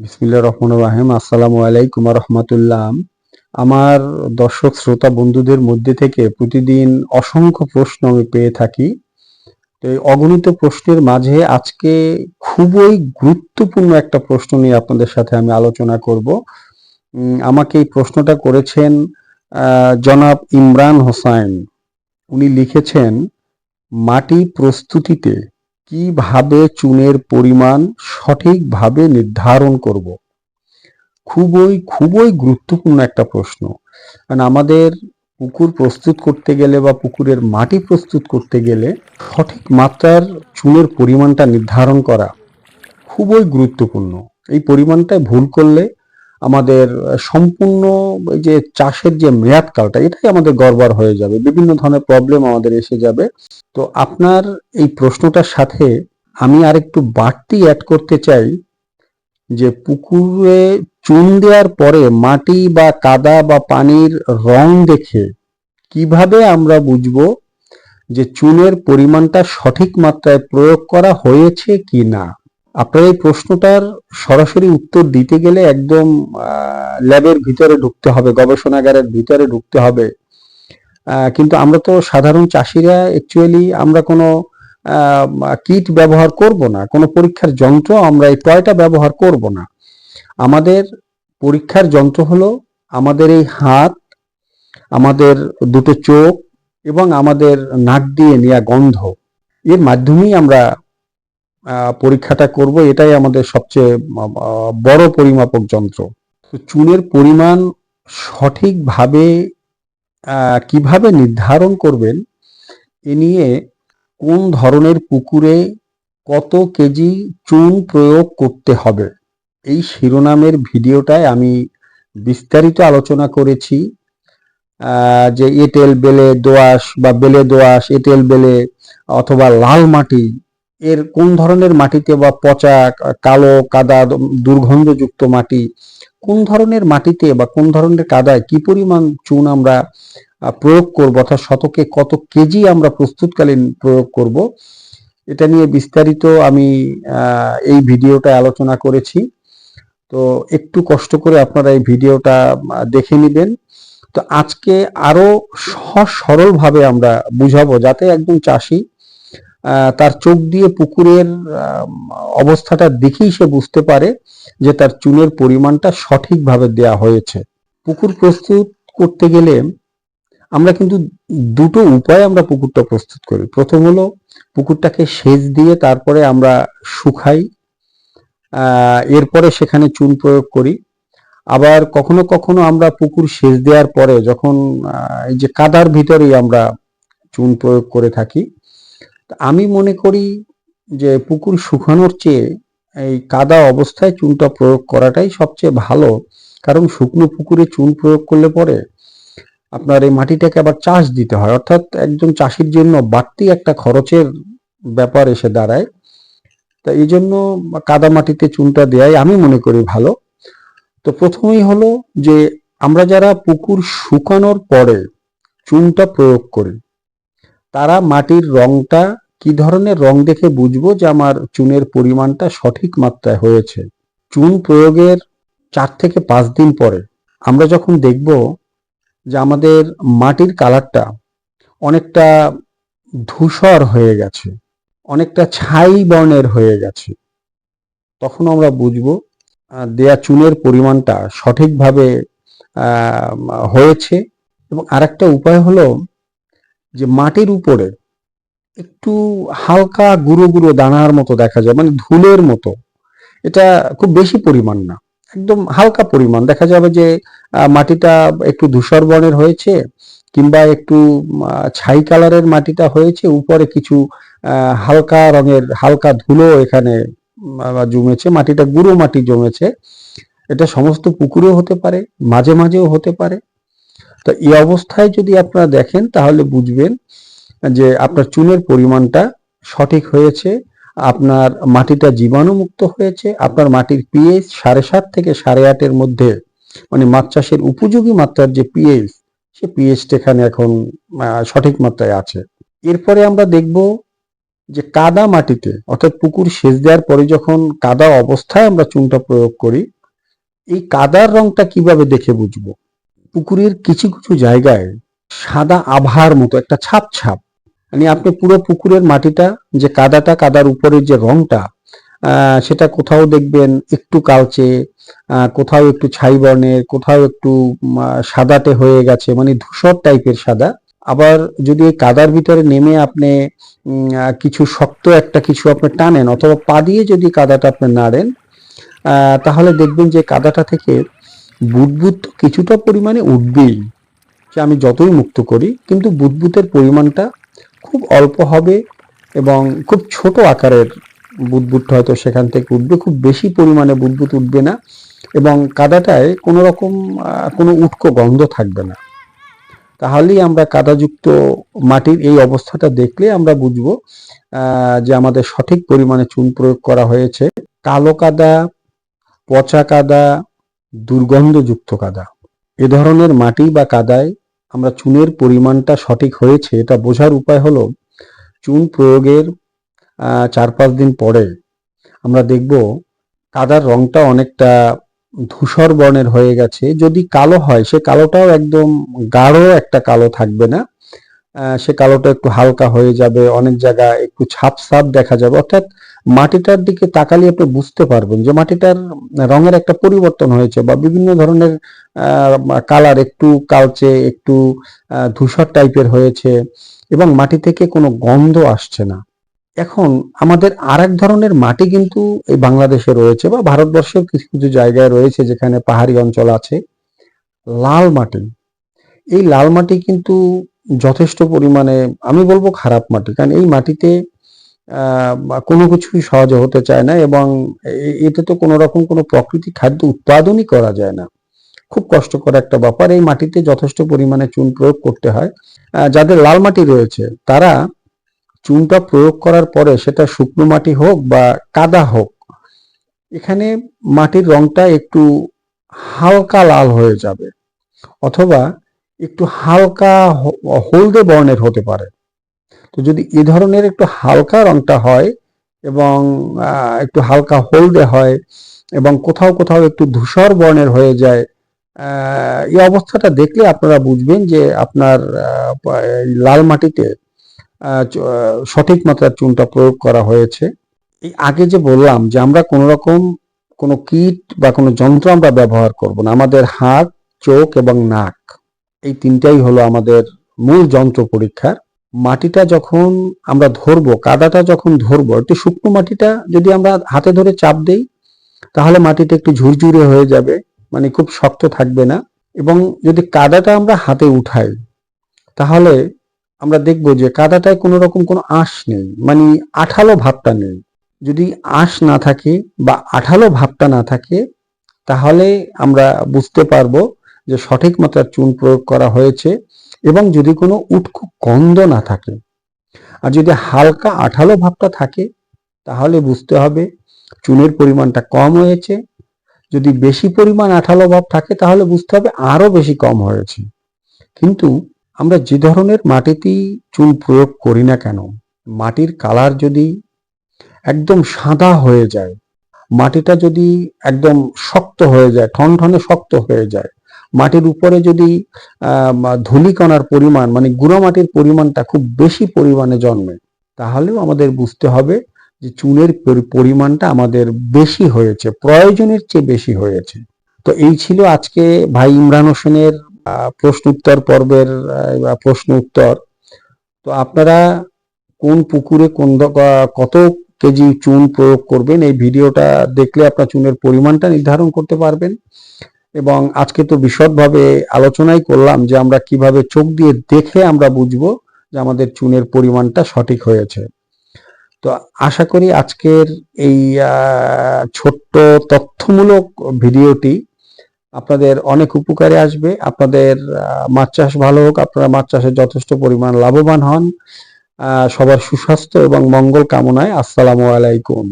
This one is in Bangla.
বিসমিল্লা রহমান রাহিম। আসসালামু আলাইকুম রহমতুল্লাহ। আমার দর্শক, শ্রোতা, বন্ধুদের মধ্যে থেকে প্রতিদিন অসংখ্য প্রশ্ন আমি পেয়ে থাকি। তো এই অগণিত প্রশ্নের মাঝে আজকে খুবই গুরুত্বপূর্ণ একটা প্রশ্ন নিয়ে আপনাদের সাথে আমি আলোচনা করব। আমাকে এই প্রশ্নটা করেছেন জনাব ইমরান হোসাইন। উনি লিখেছেন, মাটি প্রস্তুতিতে কীভাবে চুনের পরিমাণ সঠিকভাবে নির্ধারণ করব? খুবই খুবই গুরুত্বপূর্ণ একটা প্রশ্ন। কারণ আমাদের পুকুর প্রস্তুত করতে গেলে বা পুকুরের মাটি প্রস্তুত করতে গেলে সঠিক মাত্রার চুনের পরিমাণটা নির্ধারণ করা খুবই গুরুত্বপূর্ণ। এই পরিমাণটায় ভুল করলে আমাদের সম্পূর্ণ যে চাষের যে মেয়াদকালটা, এটাই আমাদের গড়বড় হয়ে যাবে। বিভিন্ন ধরনের প্রবলেম আমাদের এসে যাবে। তো আপনার এই প্রশ্নটার সাথে আমি আরেকটু বাড়তি অ্যাড করতে চাই যে পুকুরে চুন দেওয়ার পরে মাটি বা কাদা বা পানির রং দেখে কীভাবে আমরা বুঝব যে চুনের পরিমাণটা সঠিক মাত্রায় প্রয়োগ করা হয়েছে কি না আপনার এই প্রশ্নটার সরাসরি উত্তর দিতে গেলে একদম ল্যাবের ভিতরে ঢুকতে হবে, গবেষণাগারের ভিতরে ঢুকতে হবে। কিন্তু আমরা তো সাধারণ চাষিরা অ্যাকচুয়ালি আমরা কোনো কিট ব্যবহার করব না, কোনো পরীক্ষার যন্ত্র আমরা এই টয়টা ব্যবহার করব না। আমাদের পরীক্ষার যন্ত্র হলো আমাদের এই হাত, আমাদের দুটো চোখ এবং আমাদের নাক দিয়ে নেওয়া গন্ধ। এর মাধ্যমেই আমরা পরীক্ষাটা করব, এটাই আমাদের সবচেয়ে বড় পরিমাপক যন্ত্র। তো চুনের পরিমাণ সঠিকভাবে কীভাবে নির্ধারণ করবেন, এ নিয়ে কোন ধরনের পুকুরে কত কেজি চুন প্রয়োগ করতে হবে, এই শিরোনামের ভিডিওটায় আমি বিস্তারিত আলোচনা করেছি। যে এঁটেল, বেলে, দোআঁশ বা বেলে দোআঁশ, এঁটেল, বেলে অথবা লাল মাটি এর কোন ধরনের মাটিতে বা পচা, কালো, কাদা, দুর্গন্ধযুক্ত মাটি, কোন ধরনের মাটিতে বা কোন ধরনের কাদায় কি পরিমাণ চুন আমরা প্রয়োগ করব অর্থাৎ শতকে কত কেজি আমরা প্রস্তুতকালীন প্রয়োগ করব, এটা নিয়ে বিস্তারিত আমি এই ভিডিওটা আলোচনা করেছি। তো একটু কষ্ট করে আপনারা এই ভিডিওটা দেখে নেবেন। তো আজকে আরও সহজ সরল ভাবে আমরা বুঝাবো, যাতে একজন চাষি তার চোখ দিয়ে পুকুরের অবস্থাটা দেখেই সে বুঝতে পারে যে তার চুনের পরিমাণটা সঠিকভাবে দেয়া হয়েছে। পুকুর প্রস্তুত করতে গেলে আমরা কিন্তু দুটো উপায়ে আমরা পুকুরটা প্রস্তুত করি। প্রথম হলো পুকুরটাকে সেচ দিয়ে তারপরে আমরা শুকাই এরপরে সেখানে চুন প্রয়োগ করি। আবার কখনো কখনো আমরা পুকুর সেচ দেওয়ার পরে যখন এই যে কাদার ভিতরেই আমরা চুন প্রয়োগ করে থাকি আমি মনে করি যে পুকুর শুকানোর চেয়ে এই কাদা অবস্থায় চুনটা প্রয়োগ করাটাই সবচেয়ে ভালো। কারণ শুকনো পুকুরে চুন প্রয়োগ করলে পরে আপনার এই মাটিটাকে আবার চাষ দিতে হয়। অর্থাৎ একজন চাষির জন্য বাড়তি একটা খরচের ব্যাপার এসে দাঁড়ায়। তা এই জন্য কাদা মাটিতে চুনটা দেয়াই আমি মনে করি ভালো। তো প্রথমেই হলো যে আমরা যারা পুকুর শুকানোর পরে চুনটা প্রয়োগ করি তারা মাটির রংটা কি ধরনের রং দেখে বুঝব যে আমার চুনের পরিমাণটা সঠিক মাত্রায় হয়েছে? চুন প্রয়োগের চার থেকে পাঁচ দিন পরে আমরা যখন দেখব যে আমাদের মাটির কালারটা অনেকটা ধূসর হয়ে গেছে, অনেকটা ছাই বর্ণের হয়ে গেছে, তখন আমরা বুঝব দেয়া চুনের পরিমাণটা সঠিকভাবে হয়েছে। এবং আরেকটা উপায় হলো যে মাটির উপরে একটু হালকা গুঁড়ো গুঁড়ো দানার মতো দেখা যায় মানে ধুলের মতো। এটা খুব বেশি পরিমাণ না, একদম হালকা পরিমাণ। দেখা যাবে যে মাটিটা একটু ধূসর বর্ণের হয়েছে কিংবা একটু ছাই কালারের মাটিটা হয়েছে, উপরে কিছু হালকা রঙের, হালকা ধুলো এখানে জমেছে, মাটিটা গুঁড়ো মাটি জমেছে। এটা সমস্ত পুকুরেও হতে পারে, মাঝে মাঝেও হতে পারে। তো এই অবস্থায় যদি আপনারা দেখেন, তাহলে বুঝবেন যে আপনার চুনের পরিমাণটা সঠিক হয়েছে, আপনার মাটিটা জীবাণুমুক্ত হয়েছে, আপনার মাটির পিএইচ সাড়ে সাত থেকে সাড়ে আটের মধ্যে মানে মাছ চাষের উপযোগী মাত্রার যে পিএইচ সে পিএইচটা এখানে এখন সঠিক মাত্রায় আছে। এরপরে আমরা দেখব যে কাদা মাটিতে, অর্থাৎ পুকুর সেচ দেওয়ার পরে যখন কাদা অবস্থায় আমরা চুনটা প্রয়োগ করি, এই কাদার রংটা কীভাবে দেখে বুঝব? পুকুরের কিছু কিছু জায়গায় সাদা আভার মতো একটা ছাপ ছাপ। মানে আপনি পুরো পুকুরের মাটিটা, যে কাদাটা, কাদার উপরের যে রংটা সেটা কোথাও দেখবেন একটু কালচে কোথাও একটু ছাই বর্ণের, কোথাও একটু সাদাটে হয়ে গেছে মানে ধূসর টাইপের সাদা। আবার যদি এই কাদার ভিতরে নেমে আপনি কিছু শক্ত একটা কিছু আপনি টানেন, অথবা পা দিয়ে যদি কাদাটা আপনি নাড়েন তাহলে দেখবেন যে কাদাটা থেকে বুদবুদ তো কিছুটা পরিমাণে উঠবেই। যে আমি যতই মুক্ত করি, কিন্তু বুদবুদের পরিমাণটা খুব অল্প হবে এবং খুব ছোট আকারের বুদবুদ হয়তো সেখান থেকে উঠবে, খুব বেশি পরিমাণে বুদবুদ উঠবে না এবং কাদাটায় কোনো রকম কোনো উটকো গন্ধ থাকবে না। তাহলেই আমরা কাদাযুক্ত মাটির এই অবস্থাটা দেখলে আমরা বুঝব যে আমাদের সঠিক পরিমাণে চুন প্রয়োগ করা হয়েছে। কালো কাদা, পচা কাদা দুর্গন্ধযুক্ত কাদা। এ ধরনের মাটি বা কাদায় আমরা চুনের পরিমাণটা সঠিক হয়েছে, এটা বোঝার উপায় হলো চুন প্রয়োগের চার পাঁচ দিন পরে আমরা দেখব কাদার রংটা অনেকটা ধূসর বর্ণের হয়ে গেছে। যদি কালো হয়, সে কালোটাও একদম গাঢ় একটা কালো থাকবে না। সে কালোটা একটু হালকা হয়ে যাবে, অনেক জায়গায় একটু ছাপ ছাপ দেখা যাবে। অর্থাৎ মাটিটার দিকে তাকালে আপনি বুঝতে পারবেন যে মাটিটার রঙের একটা পরিবর্তন হয়েছে বা বিভিন্ন ধরনের কালার একটু কালচে, একটু ধূসর টাইপের হয়েছে এবং মাটি থেকে কোনো গন্ধ আসছে না। এখন আমাদের আর এক ধরনের মাটি কিন্তু এই বাংলাদেশে রয়েছে বা ভারতবর্ষের কিছু কিছু জায়গায় রয়েছে যেখানে পাহাড়ি অঞ্চল আছে, লাল মাটি। এই লাল মাটি কিন্তু যথেষ্ট পরিমাণে, আমি বলব খারাপ মাটি, কারণ এই মাটিতে কোনো কিছুই সহজে হতে চায় না এবং এতে তো কোনো রকম কোনো প্রাকৃতিক খাদ্য উৎপাদনই করা যায় না। খুব কষ্টকর একটা ব্যাপার। এই মাটিতে যথেষ্ট পরিমাণে চুন প্রয়োগ করতে হয়। যাদের লাল মাটি রয়েছে, তারা চুনটা প্রয়োগ করার পরে সেটা শুকনো মাটি হোক বা কাদা হোক, এখানে মাটির রংটা একটু হালকা লাল হয়ে যাবে অথবা একটু হালকা হলদে বর্ণের হতে পারে। তো যদি এ ধরনের একটু হালকা রংটা হয় এবং একটু হালকা হলদে হয় এবং কোথাও কোথাও একটু ধূসর বর্ণের হয়ে যায় এই অবস্থাটা দেখলে আপনারা বুঝবেন যে আপনার লাল মাটিতে সঠিক মাত্রার চুনটা প্রয়োগ করা হয়েছে। এই আগে যে বললাম যে আমরা কোনো রকম কোনো কীট বা কোনো যন্ত্র আমরা ব্যবহার করব না, আমাদের হাত, চোখ এবং নাক, এই তিনটাই হলো আমাদের মূল যন্ত্র পরীক্ষার। মাটিটা যখন আমরা ধরবো, কাদাটা যখন ধরবো, একটু শুকনো মাটিটা যদি আমরা হাতে ধরে চাপ দেই, তাহলে মাটিটা একটু ঝুরঝুরে হয়ে যাবে মানে খুব শক্ত থাকবে না। এবং যদি কাদাটা আমরা হাতে উঠাই, তাহলে আমরা দেখব যে কাদাটায় কোনো রকম কোনো আঁশ নেই মানে আঠালো ভাবটা নেই। যদি আঁশ না থাকে বা আঠালো ভাবটা না থাকে, তাহলে আমরা বুঝতে পারব যে সঠিক মাত্রার চুন প্রয়োগ করা হয়েছে। এবং যদি কোনো উটকো গন্ধ না থাকে, আর যদি হালকা আঠালো ভাবটা থাকে, তাহলে বুঝতে হবে চুনের পরিমাণটা কম হয়েছে। যদি বেশি পরিমাণ আঠালো ভাব থাকে, তাহলে বুঝতে হবে আরও বেশি কম হয়েছে। কিন্তু আমরা যে ধরনের মাটিতেই চুন প্রয়োগ করি না কেন, মাটির কালার যদি একদম সাদা হয়ে যায়, মাটিটা যদি একদম শক্ত হয়ে যায়, ঠনঠনে শক্ত হয়ে যায় মাটির উপরে যদি ধূলিকণার পরিমাণ মানে গুঁড়ো মাটির পরিমাণটা খুব বেশি পরিমাণে জন্মে, তাহলেও আমাদের বুঝতে হবে যে চুনের পরি- পরিমাণটা আমাদের বেশি হয়েছে, প্রয়োজনের চেয়ে বেশি হয়েছে। তো এই ছিল আজকে ভাই ইমরান হোসেনের প্রশ্ন উত্তর পর্বের প্রশ্ন উত্তর। তো আপনারা কোন পুকুরে কোন কত কেজি চুন প্রয়োগ করবেন, এই ভিডিওটা দেখলে আপনার চুনের পরিমাণটা নির্ধারণ করতে পারবেন। এবং আজকে তো বিশদভাবে আলোচনাই করলাম যে আমরা কীভাবে চোখ দিয়ে দেখে আমরা বুঝব যে আমাদের চুনের পরিমাণটা সঠিক হয়েছে। তো আশা করি আজকের এই ছোট্ট তথ্যমূলক ভিডিওটি আপনাদের অনেক উপকারে আসবে। আপনাদের মাছ চাষ ভালো হোক, আপনারা মাছ চাষে যথেষ্ট পরিমাণ লাভবান হন। সবার সুস্বাস্থ্য এবং মঙ্গল কামনায় আসসালামু আলাইকুম।